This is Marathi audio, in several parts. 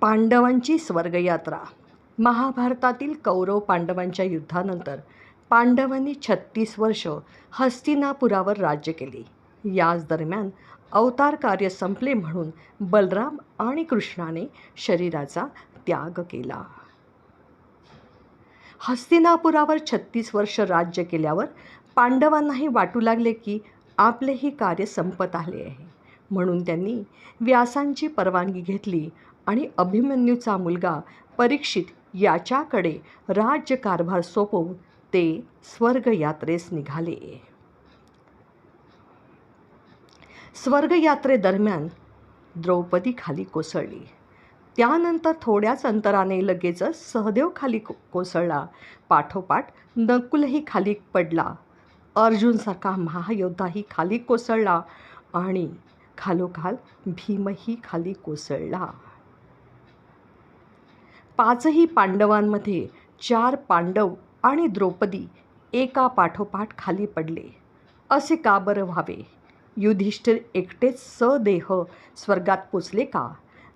पांडवांची स्वर्गयात्रा. महाभारतातील कौरव पांडवांच्या युद्धानंतर पांडवांनी छत्तीस वर्ष हस्तिनापुरावर राज्य केले. याच दरम्यान अवतार कार्य संपले म्हणून बलराम आणि कृष्णाने शरीराचा त्याग केला. हस्तिनापुरावर छत्तीस वर्ष राज्य केल्यावर पांडवांनाही वाटू लागले की आपले ही कार्य संपत आले आहे. म्हणून त्यांनी व्यासांची परवानगी घेतली आणि अभिमन्यूचा मुलगा परीक्षित याच्याकडे राज्यकारभार सोपवून ते स्वर्गयात्रेस निघाले. स्वर्गयात्रेदरम्यान द्रौपदी खाली कोसळली. त्यानंतर थोड्याच अंतराने लगेचच सहदेव खाली को कोसळला. पाठोपाठ नकुलही खाली पडला. अर्जुनसारखा महायोद्धाही खाली कोसळला आणि खालोखाल भीमही खाली कोसळला. पाचही पांडवांमध्ये चार पांडव आणि द्रौपदी एका पाठोपाठ खाली पडले. असे का बरं व्हावे? युधिष्ठिर एकटेच सदेह स्वर्गात पोचले का?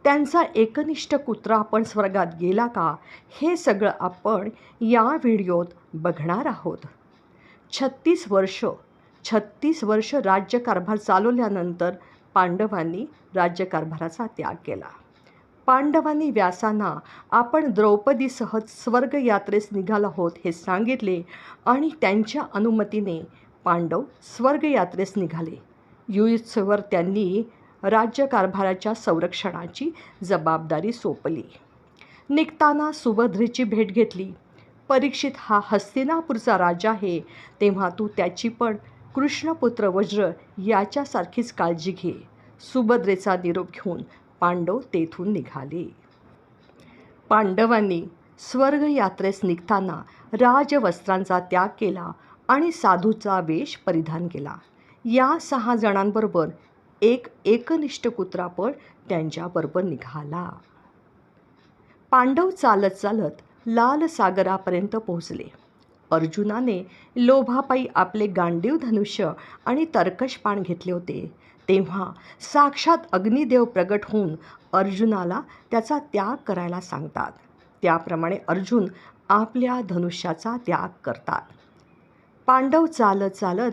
त्यांचा एकनिष्ठ कुत्रा पण स्वर्गात गेला का? हे सगळं आपण या व्हिडिओत बघणार आहोत. छत्तीस वर्ष छत्तीस वर्ष राज्यकारभार चालवल्यानंतर पांडवांनी राज्यकारभाराचा त्याग केला. पांडवांनी व्यासांना आपण द्रौपदीसह स्वर्गयात्रेस निघाला आहोत हे सांगितले आणि त्यांच्या अनुमतीने पांडव स्वर्गयात्रेस निघाले. युयुत्सवर त्यांनी राज्यकारभाराच्या संरक्षणाची जबाबदारी सोपली निघताना सुभद्रेची भेट घेतली. परीक्षित हा हस्तिनापूरचा राजा आहे तेव्हा तू त्याची पण कृष्णपुत्र वज्र याच्यासारखीच काळजी घे. सुभद्रेचा निरोप घेऊन पांडव तेथून निघाले. पांडवांनी स्वर्गयात्रेस निघताना राजवस्त्रांचा त्याग केला आणि साधूचा वेश परिधान केला. या सहा जणांबरोबर एक एकनिष्ठ कुत्रा पण त्यांच्याबरोबर निघाला. पांडव चालत चालत लाल सागरापर्यंत पोहोचले. अर्जुनाने लोभापायी आपले गांडीव धनुष्य आणि तर्कश पाण घेतले होते. तेव्हा साक्षात अग्निदेव प्रगट होऊन अर्जुनाला त्याचा त्याग करायला सांगतात. त्याप्रमाणे अर्जुन आपल्या धनुष्याचा त्याग करतात. पांडव चालत चालत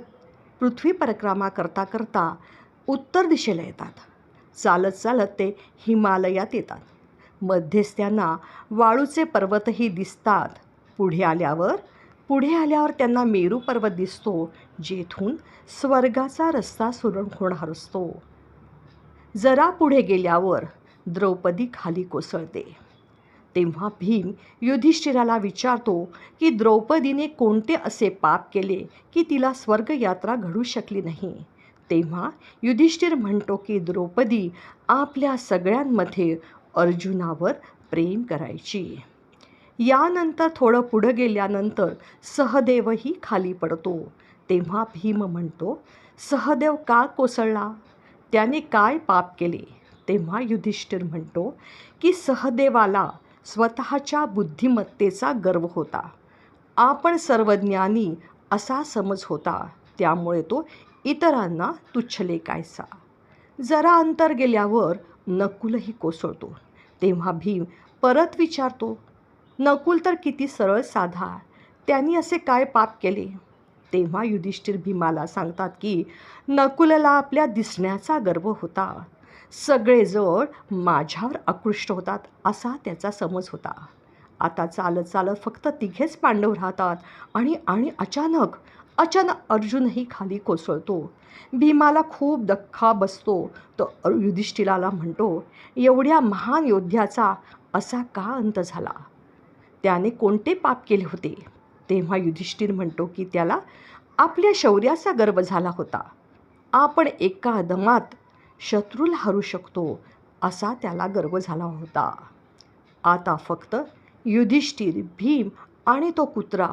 पृथ्वी परिक्रमा करता करता उत्तर दिशेला येतात. चालत चालत ते हिमालयात येतात. मध्येच त्यांना वाळूचे पर्वतही दिसतात. पुढे आल्यावर पुढे आल्यावर त्यांना मेरू पर्वत दिसतो जेथून स्वर्गाचा रस्ता सुरण होणार असतो. जरा पुढे गेल्यावर द्रौपदी खाली कोसळते. तेव्हा भीम युधिष्ठिराला विचारतो की द्रौपदीने कोणते असे पाप केले की तिला स्वर्गयात्रा घडू शकली नाही? तेव्हा युधिष्ठिर म्हणतो की द्रौपदी आपल्या सगळ्यांमध्ये अर्जुनावर प्रेम करायची. यानंतर थोडं पुढं गेल्यानंतर सहदेवही खाली पडतो. तेव्हा भीम म्हणतो सहदेव का कोसळला? त्याने काय पाप केले? तेव्हा युधिष्ठिर म्हणतो की सहदेवाला स्वतःच्या बुद्धिमत्तेचा गर्व होता. आपण सर्वज्ञानी असा समज होता. त्यामुळे तो इतरांना तुच्छ लेखायचा जरा अंतर गेल्यावर नकुलही कोसळतो. तेव्हा भीम परत विचारतो नकुल तर किती सरळ साधा. त्यांनी असे काय पाप केले? तेव्हा युधिष्ठिर भीमाला सांगतात की नकुलला आपल्या दिसण्याचा गर्व होता. सगळेजण माझ्यावर आकृष्ट होतात असा त्याचा समज होता. आता चालत चालत फक्त तिघेच पांडव राहतात आणि आणि अचानक अचानक अर्जुनही खाली कोसळतो. भीमाला खूप दख्खा बसतो. तो युधिष्ठिराला म्हणतो एवढ्या महान योद्ध्याचा असा का अंत झाला? त्याने कोणते पाप केले होते? तेव्हा युधिष्ठिर म्हणतो की त्याला आपल्या शौर्याचा गर्व झाला होता. आपण एका दमात शत्रूला हरू शकतो असा त्याला गर्व झाला होता. आता फक्त युधिष्ठिर भीम आणि तो कुत्रा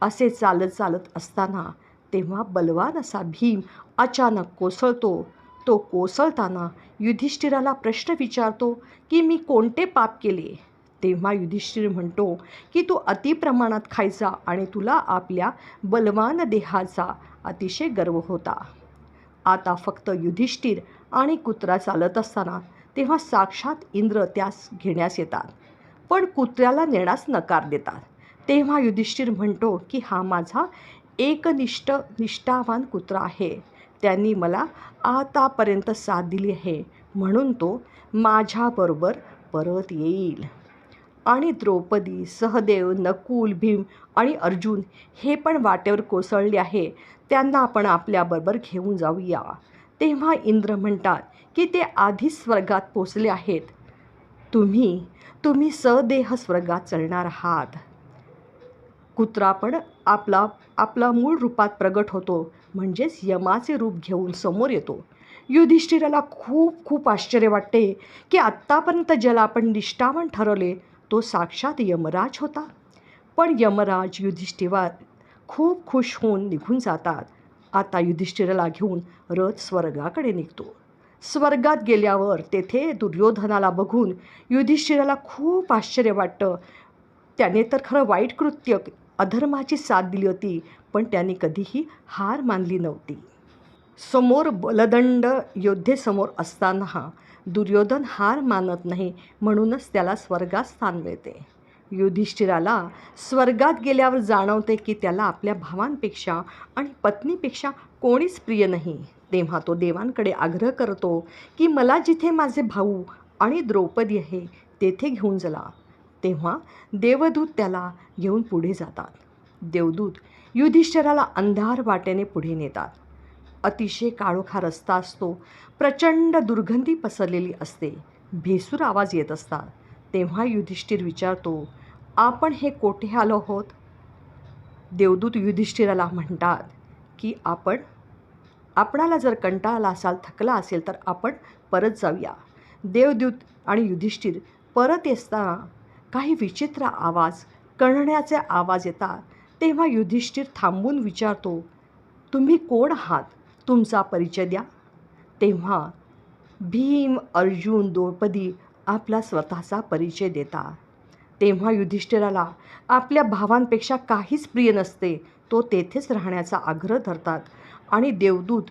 असे चालत चालत असताना तेव्हा बलवान असा भीम अचानक कोसळतो. तो कोसळताना युधिष्ठिराला प्रश्न विचारतो की मी कोणते पाप केले? तेव्हा युधिष्ठिर म्हणतो की तू अतिप्रमाणात खायचा आणि तुला आपल्या बलवान देहाचा अतिशय गर्व होता. आता फक्त युधिष्ठिर आणि कुत्रा चालत असताना तेव्हा साक्षात इंद्र त्यास घेण्यास येतात पण कुत्र्याला नेण्यास नकार देतात. तेव्हा युधिष्ठिर म्हणतो की हा माझा एकनिष्ठ निष्ठावान कुत्रा आहे. त्यांनी मला आतापर्यंत साथ दिली आहे म्हणून तो माझ्याबरोबर परत येईल. आणि द्रौपदी सहदेव नकुल भीम आणि अर्जुन हे पण वाटेवर कोसळले आहे. त्यांना आपण आपल्याबरोबर घेऊन जाऊया. तेव्हा इंद्र म्हणतात की ते आधीच स्वर्गात पोचले आहेत. तुम्ही तुम्ही सदेह स्वर्गात चढणार आहात. कुत्रा पण आपला आपला मूळ रूपात प्रगट होतो म्हणजेच यमाचे रूप घेऊन समोर येतो. युधिष्ठिराला खूप खूप आश्चर्य वाटते की आत्तापर्यंत ज्याला आपण निष्ठावान ठरवले तो साक्षात यमराज होता. पण यमराज युधिष्ठिरावर खूप खुश होऊन निघून जातात. आता युधिष्ठिराला घेऊन रथ स्वर्गाकडे निघतो. स्वर्गात गेल्यावर तेथे दुर्योधनाला बघून युधिष्ठिराला खूप आश्चर्य वाटतं. त्याने तर खरं वाईट कृत्य अधर्माची साथ दिली होती पण त्याने कधीही हार मानली नव्हती. समोर बलदंड योद्धेसमोर असताना दुर्योधन हार मानत नाही म्हणूनच त्याला स्वर्गात स्थान मिळते. युधिष्ठिराला स्वर्गात गेल्यावर जाणवते की त्याला आपल्या भावांपेक्षा आणि पत्नीपेक्षा कोणीच प्रिय नाही. तेव्हा तो देवांकडे आग्रह करतो की मला जिथे माझे भाऊ आणि द्रौपदी आहे तेथे घेऊन चला. तेव्हा देवदूत त्याला घेऊन पुढे जातात. देवदूत युधिष्ठिराला अंधार वाटेने पुढे नेतात. अतिशय काळोखा रस्ता असतो. प्रचंड दुर्गंधी पसरलेली असते. भेसूर आवाज येत असतात तेव्हा युधिष्ठिर विचारतो आपण हे कोठे आलो आहोत? देवदूत युधिष्ठिराला म्हणतात की आपण आपणाला जर कंटाळा आला असाल थकला असेल तर आपण परत जाऊया. देवदूत आणि युधिष्ठिर परत असताना काही विचित्र आवाज कणण्याचे आवाज येतात. तेव्हा युधिष्ठिर थांबून विचारतो तुम्ही कोण आहात? तुमचा परिचय द्या. तेव्हा भीम अर्जुन द्रौपदी आपला स्वतःचा परिचय देता तेव्हा युधिष्ठिराला आपल्या भावांपेक्षा काहीच प्रिय नसते तो तेथेच राहण्याचा आग्रह धरतात आणि देवदूत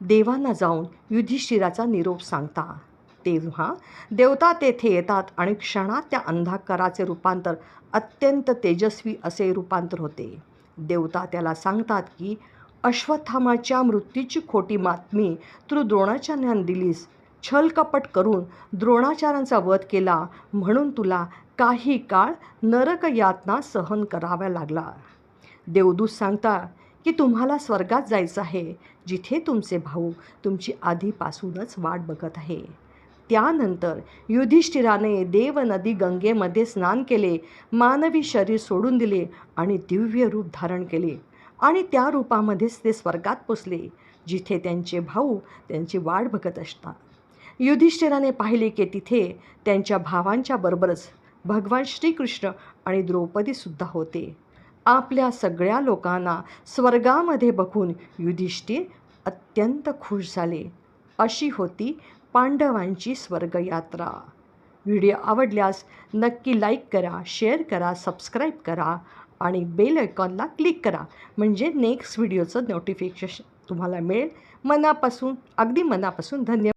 देवांना जाऊन युधिष्ठिराचा निरोप सांगता तेव्हा देवता तेथे येतात आणि क्षणात त्या अंधाकाराचे रूपांतर अत्यंत तेजस्वी असे रूपांतर होते. देवता त्याला सांगतात की अश्वत्थामाच्या मृत्यूची खोटी बातमी तू द्रोणाचार्यांना दिलीस. छलकपट करून द्रोणाचार्यांचा वध केला म्हणून तुला काही काळ नरक यातना सहन कराव्या लागला. देवदूत सांगता की तुम्हाला स्वर्गात जायचं आहे. जिथे तुमचे भाऊ तुमची आधीपासूनच वाट बघत आहे. त्यानंतर युधिष्ठिराने देव नदी गंगेमध्ये स्नान केले मानवी शरीर सोडून दिले आणि दिव्य रूप धारण केले. आणि त्या रूपामध्येच ते स्वर्गात पोचले जिथे त्यांचे भाऊ त्यांची वाट बघत असतात. युधिष्ठिराने पाहिले की तिथे त्यांच्या भावांच्या बरोबरच भगवान श्रीकृष्ण आणि द्रौपदीसुद्धा होते. आपल्या सगळ्या लोकांना स्वर्गामध्ये बघून युधिष्ठिर अत्यंत खुश झाले. अशी होती पांडवांची स्वर्गयात्रा. व्हिडिओ आवडल्यास नक्की लाईक करा शेअर करा सबस्क्राईब करा आणि बेल आयकॉनला क्लिक करा. म्हणजे नेक्स्ट व्हिडिओचं नोटिफिकेशन तुम्हाला मिळेल. मनापासून अगदी मनापासून धन्यवाद.